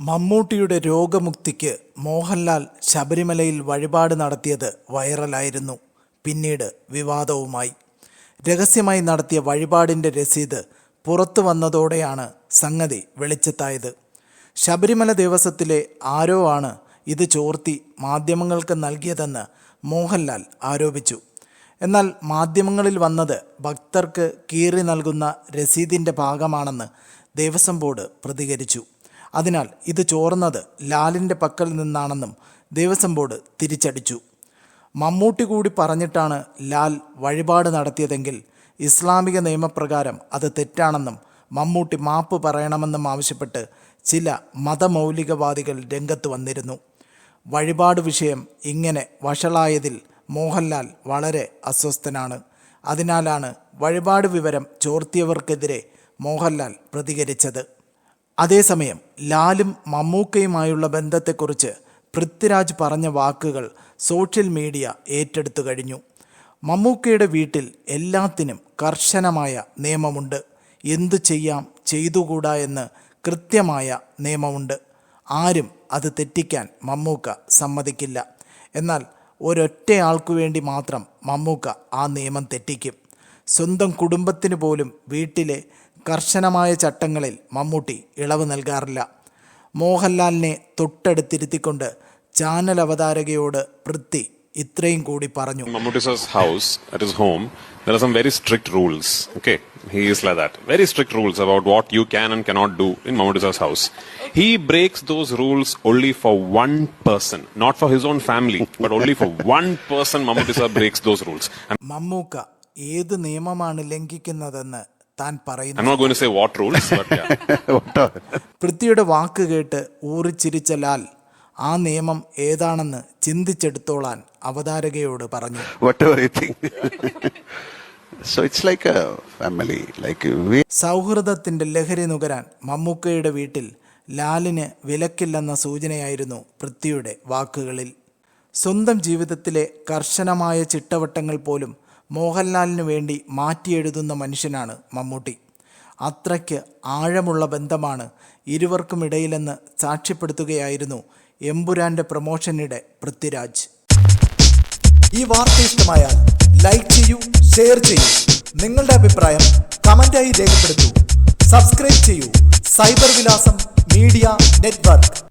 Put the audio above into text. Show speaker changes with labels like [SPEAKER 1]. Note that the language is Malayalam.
[SPEAKER 1] മമ്മൂട്ടിയുടെ രോഗമുക്തിക്ക് മോഹൻലാൽ ശബരിമലയിൽ വഴിപാട് നടത്തിയത് വൈറലായിരുന്നു. പിന്നീട് വിവാദവുമായി. രഹസ്യമായി നടത്തിയ വഴിപാടിന്റെ രസീത് പുറത്തു വന്നതോടെയാണ് സംഗതി വെളിച്ചത്തായത്. ശബരിമല ദേവസ്വത്തിലെ ആരോ ആണ് ഇത് ചോർത്തി മാധ്യമങ്ങൾക്ക് നൽകിയതെന്ന് മോഹൻലാൽ ആരോപിച്ചു. എന്നാൽ മാധ്യമങ്ങളിൽ വന്നത് ഭക്തർക്ക് കീറി നൽകുന്ന രസീതിന്റെ ഭാഗമാണെന്ന് ദേവസ്വം ബോർഡ് പ്രതികരിച്ചു. അതിനാൽ ഇത് ചോർന്നത് ലാലിന്റെ പക്കൽ നിന്നാണെന്നും ദേവസ്വം ബോർഡ് തിരിച്ചടിച്ചു. മമ്മൂട്ടി കൂടി പറഞ്ഞിട്ടാണ് ലാൽ വഴിപാട് നടത്തിയതെങ്കിൽ ഇസ്ലാമിക നിയമപ്രകാരം അത് തെറ്റാണെന്നും മമ്മൂട്ടി മാപ്പ് പറയണമെന്നും ആവശ്യപ്പെട്ട് ചില മതമൗലികവാദികൾ രംഗത്ത് വന്നിരുന്നു. വഴിപാട് വിഷയം ഇങ്ങനെ വഷളായതിൽ മോഹൻലാൽ വളരെ അസ്വസ്ഥനാണ്. അതിനാലാണ് വഴിപാട് വിവരം ചോർത്തിയവർക്കെതിരെ മോഹൻലാൽ പ്രതികരിച്ചത്. അതേസമയം ലാലും മമ്മൂക്കയുമായുള്ള ബന്ധത്തെക്കുറിച്ച് പൃഥ്വിരാജ് പറഞ്ഞ വാക്കുകൾ സോഷ്യൽ മീഡിയ ഏറ്റെടുത്തു കഴിഞ്ഞു. മമ്മൂക്കയുടെ വീട്ടിൽ എല്ലാത്തിനും കർശനമായ നിയമമുണ്ട്. എന്തു ചെയ്യാം ചെയ്തുകൂടാ എന്ന് കൃത്യമായ നിയമമുണ്ട്. ആരും അത് തെറ്റിക്കാൻ മമ്മൂക്ക സമ്മതിക്കില്ല. എന്നാൽ ഒരൊറ്റയാൾക്കു വേണ്ടി മാത്രം മമ്മൂക്ക ആ നിയമം തെറ്റിക്കും. സ്വന്തം കുടുംബത്തിന് പോലും വീട്ടിലെ കർശനമായ ചട്ടങ്ങളിൽ മമ്മൂട്ടി ഇളവ് നൽകാറില്ല മോഹൻലാലിനെ തൊട്ടടുത്തിരുത്തിക്കൊണ്ട് ചാനൽ അവതാരകയോട് പൃഥ്വി ഇത്രയും കൂടി പറഞ്ഞു
[SPEAKER 2] Mammootty's house home there are some very strict rules. Okay, he is like that. Very strict rules about what you can and cannot do in Mammootty's house. He breaks those rules only for one person, not for his own family, but only for one person. Mammootty breaks those rules. I'm,
[SPEAKER 1] Mammukka ഏത് നിയമമാണ് ലംഘിക്കുന്നതെന്ന് താൻ പറയുന്നു
[SPEAKER 2] I'm not going to say what rules, but yeah.
[SPEAKER 1] പൃഥ്വിയുടെ വാക്ക് കേട്ട് ഊറിച്ചിരിച്ച ലാൽ ആ നിയമം ഏതാണെന്ന് ചിന്തിച്ചെടുത്തോളാൻ അവതാരകയോട് പറഞ്ഞു
[SPEAKER 3] whatever you think. so it's like a family, like we
[SPEAKER 1] സൗഹൃദത്തിന്റെ ലഹരി നുകരാൻ മമ്മൂക്കയുടെ വീട്ടിൽ ലാലിന് വിലക്കില്ലെന്ന സൂചനയായിരുന്നു പൃഥ്വിയുടെ വാക്കുകളിൽ സ്വന്തം ജീവിതത്തിലെ കർശനമായ ചിട്ടവട്ടങ്ങൾ പോലും മോഹൻലാലിനു വേണ്ടി മാറ്റിയെഴുതുന്ന മനുഷ്യനാണ് മമ്മൂട്ടി. അത്രയ്ക്ക് ആഴമുള്ള ബന്ധമാണ് ഇരുവർക്കുമിടയിലെന്ന് സാക്ഷ്യപ്പെടുത്തുകയായിരുന്നു എമ്പുരാന്റെ പ്രൊമോഷനിടെ പൃഥ്വിരാജ്. ഈ വാർത്ത ഇഷ്ടമായാൽ ലൈക്ക് ചെയ്യൂ ഷെയർ ചെയ്യൂ. നിങ്ങളുടെ അഭിപ്രായം കമന്റായി രേഖപ്പെടുത്തൂ. സബ്സ്ക്രൈബ് ചെയ്യൂ. Cyber Vilasam media network.